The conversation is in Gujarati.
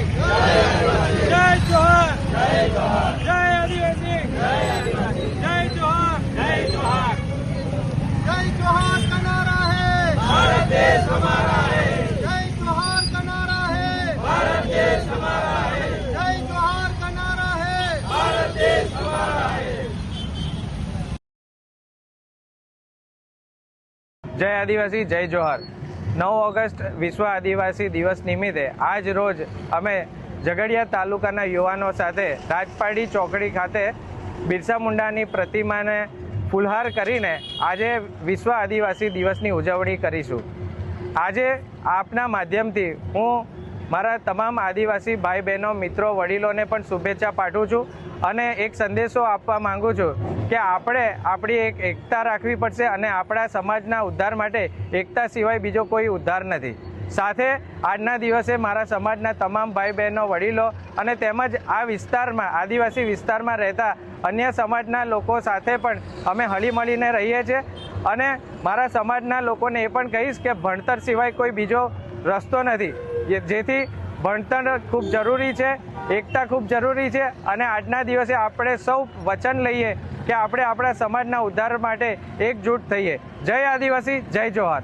आदिवासी जय जोहर। जय आदिवासी जय जोहर जय जोहर। जय जोहर का नारा है। भारत देश हमारा है। जय जोहर का नारा है। भारत देश हमारा है। जय जोहार का नारा है। भारत देश हमारा है। जय आदिवासी जय जोहर। નવ ઓગસ્ટ વિશ્વ આદિવાસી દિવસ નિમિત્તે આજ રોજ અમે ઝઘડિયા તાલુકાના યુવાનો સાથે રાજપાડી ચોકડી ખાતે બિરસા મુંડાની પ્રતિમાને ફુલહાર કરીને આજે વિશ્વ આદિવાસી દિવસની ઉજવણી કરીશું. આજે આપના માધ્યમથી હું મારા તમામ આદિવાસી ભાઈ બહેનો, મિત્રો, વડીલોને પણ શુભેચ્છા પાઠવું છું અને એક સંદેશો આપવા માગું છું. કે આપણે આપણી એક એકતા રાખવી પડશે અને આપણા સમાજના ઉદ્ધાર માટે એકતા સિવાય બીજો કોઈ ઉદ્ધાર નથી. સાથે આજના દિવસે મારા સમાજના તમામ ભાઈ બહેનો, વડીલો અને તેમજ આ વિસ્તારમાં, આદિવાસી વિસ્તારમાં રહેતા અન્ય સમાજના લોકો સાથે પણ અમે હળીમળીને રહીએ છીએ. અને મારા સમાજના લોકોને એ પણ કહીશ કે ભણતર સિવાય કોઈ બીજો રસ્તો નથી. જેથી ભણતર ખૂબ જરૂરી છે, એકતા ખૂબ જરૂરી છે અને આજના દિવસે આપણે સૌ વચન લઈએ કે આપણે આપણા સમાજના ઉદ્ધાર માટે એકજૂટ થઈએ. જય આદિવાસી, જય જોહાર